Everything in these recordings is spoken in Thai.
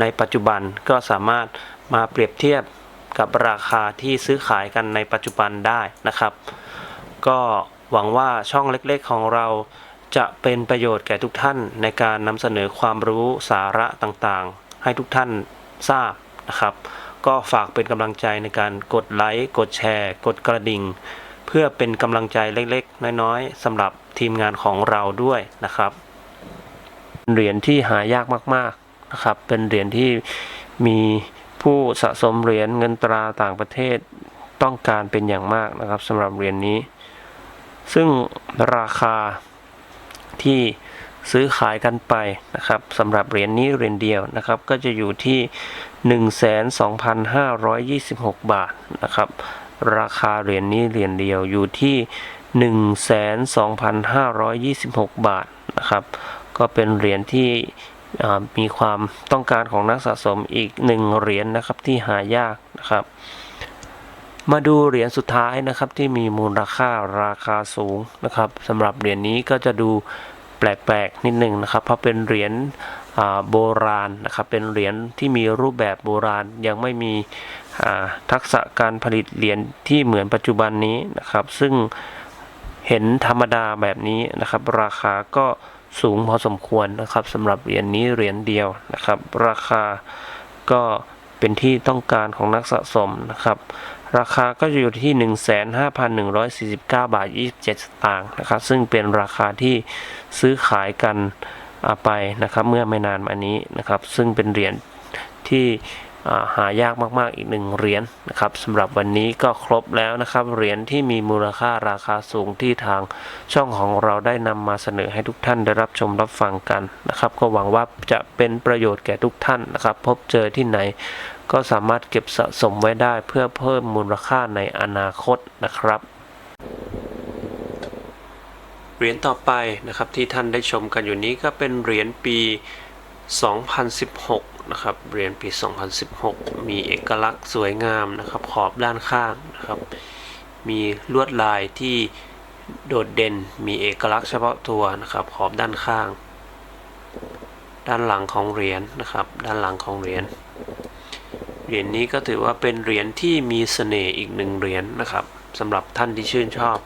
ในปัจจุบันก็สามารถมาเปรียบเทียบกับราคาที่ซื้อขายกันในปัจจุบันได้นะครับ ก็หวังว่าช่องเล็กๆของเราจะเป็นประโยชน์แก่ทุกท่านในการนำเสนอความรู้สาระต่างๆ ให้ทุกท่านทราบนะครับ ก็ฝากเป็นกำลังใจในการกดไลค์ กดแชร์ กดกระดิ่ง เพื่อเป็นกำลังใจเล็กๆ น้อยๆสำหรับทีมงานของเราด้วยนะครับ เหรียญที่หายากมากๆ นะครับ เป็นเหรียญที่มีผู้สะสมเหรียญเงินตราต่างประเทศต้องการเป็นอย่างมากนะครับสำหรับเหรียญนี้ ซึ่งราคาที่ซื้อขายกันไปนะครับสำหรับเหรียญนี้เหรียญเดียวนะครับ ก็จะอยู่ที่ 12,526 บาทนะครับ ราคาเหรียญนี้เหรียญเดียวอยู่ที่ 12,526 บาทนะครับ ก็เป็นเหรียญที่ มีความต้องการของนักสะสมอีกหนึ่งเหรียญนะครับที่หายากนะครับ มาดูเหรียญสุดท้ายนะครับที่มีมูลค่าราคาสูงนะครับสำหรับเหรียญนี้ก็จะดูแปลกๆนิดหนึ่งนะครับ เพราะเป็นเหรียญโบราณนะครับ เป็นเหรียญที่มีรูปแบบโบราณยังไม่มีทักษะการผลิตเหรียญที่เหมือนปัจจุบันนี้นะครับ ซึ่งเห็นธรรมดาแบบนี้นะครับ ราคาก็ สูงพอสมควรนะครับสำหรับเหรียญนี้เหรียญเดียวนะครับ ราคาก็เป็นที่ต้องการของนักสะสมนะครับ ราคาก็จะอยู่ที่ 15,149 บาท 27 สตางค์นะครับ ซึ่งเป็นราคาที่ซื้อขายกันอ่าไปนะครับ เมื่อไม่นานมานี้นะครับ ซึ่งเป็นเหรียญที่ หายากมากๆอีกหนึ่งเหรียญนะครับสำหรับวันนี้ก็ครบแล้วนะครับเหรียญที่มีมูลค่าราคาสูงที่ทางช่องของเราได้นำมาเสนอให้ทุกท่านได้รับชมรับฟังกันนะครับ ก็หวังว่าจะเป็นประโยชน์แก่ทุกท่านนะครับ พบเจอที่ไหนก็สามารถเก็บสะสมไว้ได้เพื่อเพิ่มมูลค่าในอนาคตนะครับเหรียญต่อไปนะครับที่ท่านได้ชมกันอยู่นี้ก็เป็นเหรียญปี 2016 นะครับเหรียญปี 2016 มีเอกลักษณ์สวยงามนะครับ ขอบด้านข้างนะครับ มีลวดลายที่โดดเด่น มีเอกลักษณ์เฉพาะตัวนะครับ ขอบด้านข้าง ด้านหลังของเหรียญนะครับ ด้านหลังของเหรียญ เหรียญนี้ก็ถือว่าเป็นเหรียญที่มีเสน่ห์อีกหนึ่งเหรียญนะครับสำหรับท่านที่ชื่นชอบ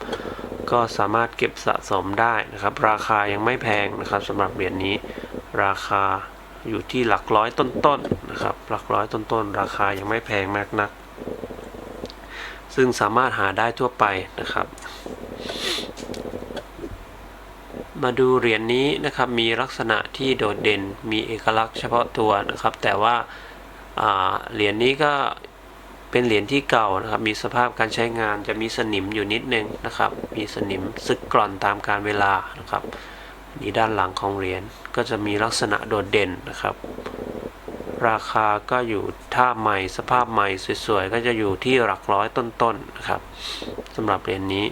ก็สามารถเก็บสะสมได้นะครับ ราคายังไม่แพงนะครับสำหรับเหรียญนี้ราคา อยู่ที่หลักร้อยต้นๆนะครับ หลักร้อยต้นๆ ราคายังไม่แพงมากนัก ซึ่งสามารถหาได้ทั่วไปนะครับ มาดูเหรียญนี้นะครับ มีลักษณะที่โดดเด่น มีเอกลักษณ์เฉพาะตัวนะครับ แต่ว่าาเหรียญนี้ก็เป็นเหรียญที่เก่านะครับ มีสภาพการใช้งานจะมีสนิมอยู่นิดนึงนะครับ มีสนิมสึกกร่อนตามการเวลานะครับ นี่ด้านหลังของเหรียญก็จะมีลักษณะโดดเด่นนะครับ ราคาก็อยู่ถ้าใหม่สภาพใหม่สวยๆ ก็จะอยู่ที่หลักร้อยต้นๆนะครับสำหรับเหรียญนี้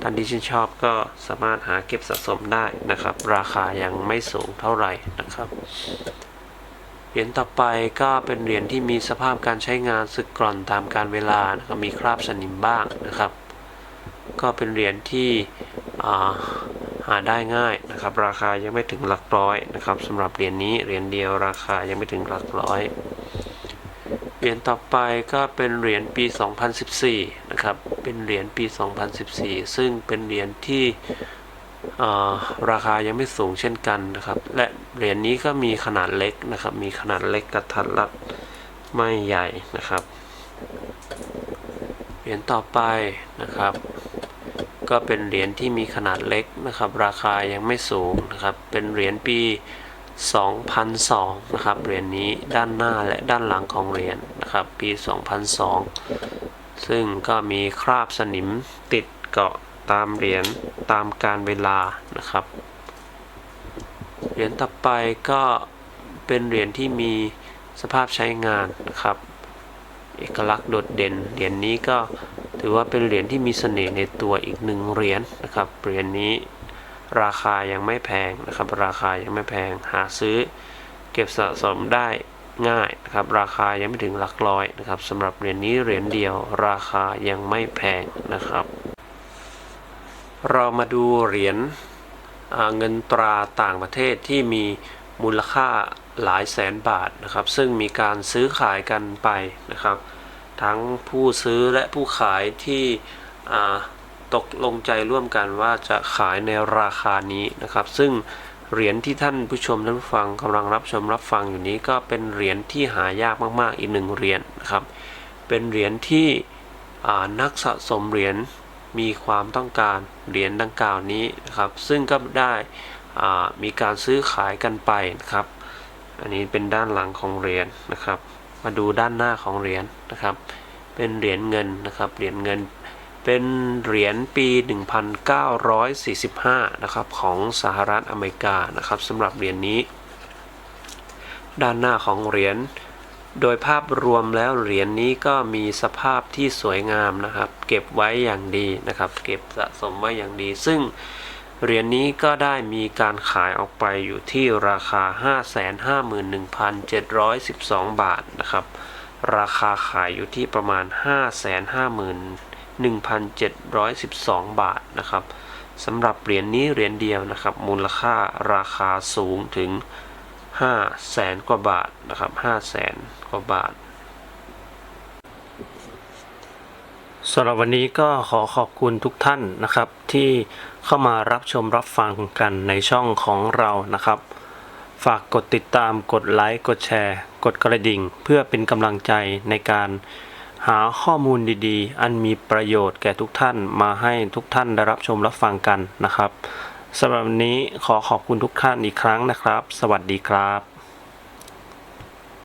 ท่านที่ชื่นชอบก็สามารถหาเก็บสะสมได้นะครับ ราคายังไม่สูงเท่าไหร่นะครับเหรียญต่อไปก็เป็นเหรียญที่มีสภาพการใช้งานสึกกร่อนตามการเวลานะครับมีคราบสนิมบ้างนะครับ ก็เป็นเหรียญที่อ่า หาได้ง่ายนะครับ ราคายังไม่ถึงหลักร้อยนะครับสำหรับเหรียญนี้เหรียญเดียวราคายังไม่ถึงหลักร้อยเหรียญต่อไปก็เป็นเหรียญปี 2014 นะครับ เป็นเหรียญปี 2014 ซึ่งเป็นเหรียญที่ราคายังไม่สูงเช่นกันนะครับ และเหรียญนี้ก็มีขนาดเล็กนะครับ มีขนาดเล็กกระทัดรัดไม่ใหญ่นะครับ เหรียญต่อไปนะครับ ก็เป็นเหรียญที่มีขนาดเล็กนะครับ ราคายังไม่สูงนะครับ เป็นเหรียญปี 2002 นะครับ เหรียญนี้ด้านหน้าและด้านหลังของเหรียญนะครับ ปี 2002 ซึ่งก็มีคราบสนิมติดเกาะตามเหรียญตามการเวลานะครับ เหรียญต่อไปก็เป็นเหรียญที่มีสภาพใช้งานนะครับ เอกลักษณ์โดดเด่น เหรียญนี้ก็ ถือว่าเป็นเหรียญที่มีเสน่ห์ในตัวอีกหนึ่งเหรียญนะครับเหรียญนี้ราคายังไม่แพงนะครับ ราคายังไม่แพงหาซื้อ เก็บสะสมได้ง่ายนะครับราคายังไม่ถึงหลักร้อยนะครับสำหรับเหรียญนี้เหรียญเดียว ราคายังไม่แพงนะครับ เรามาดูเหรียญเงินตราต่างประเทศที่มีมูลค่าหลายแสนบาทนะครับ ซึ่งมีการซื้อขายกันไปนะครับ ทั้งผู้ซื้อและผู้ขายที่ตกลงใจร่วมกันว่าจะขายในราคานี้นะครับ ซึ่งเหรียญที่ท่านผู้ชมท่านผู้ฟังกำลังรับชมรับฟังอยู่นี้ก็เป็นเหรียญที่หายากมากๆ อีกหนึ่งเหรียญนะครับ เป็นเหรียญที่นักสะสมเหรียญมีความต้องการเหรียญดังกล่าวนี้นะครับ ซึ่งก็ได้มีการซื้อขายกันไปนะครับ อันนี้เป็นด้านหลังของเหรียญนะครับ มาดูด้านหน้าของเหรียญนะครับ เป็นเหรียญเงินนะครับ เหรียญเงิน เป็นเหรียญปี 1945 นะครับของสหรัฐอเมริกานะครับสำหรับเหรียญนี้ ด้านหน้าของเหรียญ โดยภาพรวมแล้วเหรียญนี้ก็มีสภาพที่สวยงามนะครับ เก็บไว้อย่างดีนะครับ เก็บสะสมไว้อย่างดี ซึ่ง เหรียญนี้ก็ได้มีการขายออกไปอยู่ที่ราคา 551,712 บาทนะครับ ราคาขายอยู่ที่ประมาณ 551,712 บาทนะครับสำหรับเหรียญนี้เหรียญเดียวนะครับ มูลค่าราคาสูงถึง5แสนกว่าบาทนะครับ5แสนกว่าบาท สำหรับวันนี้ก็ขอขอบคุณทุกท่านนะครับ ที่เข้ามารับชมรับฟังกันในช่องของเรานะครับ ฝากกดติดตามกดไลค์กดแชร์ กดกระดิ่ง เพื่อเป็นกำลังใจในการหาข้อมูลดีๆ อันมีประโยชน์แก่ทุกท่านมาให้ทุกท่านได้รับชมรับฟังกันนะครับสำหรับวันนี้ขอขอบคุณทุกท่านอีกครั้งนะครับ สวัสดีครับ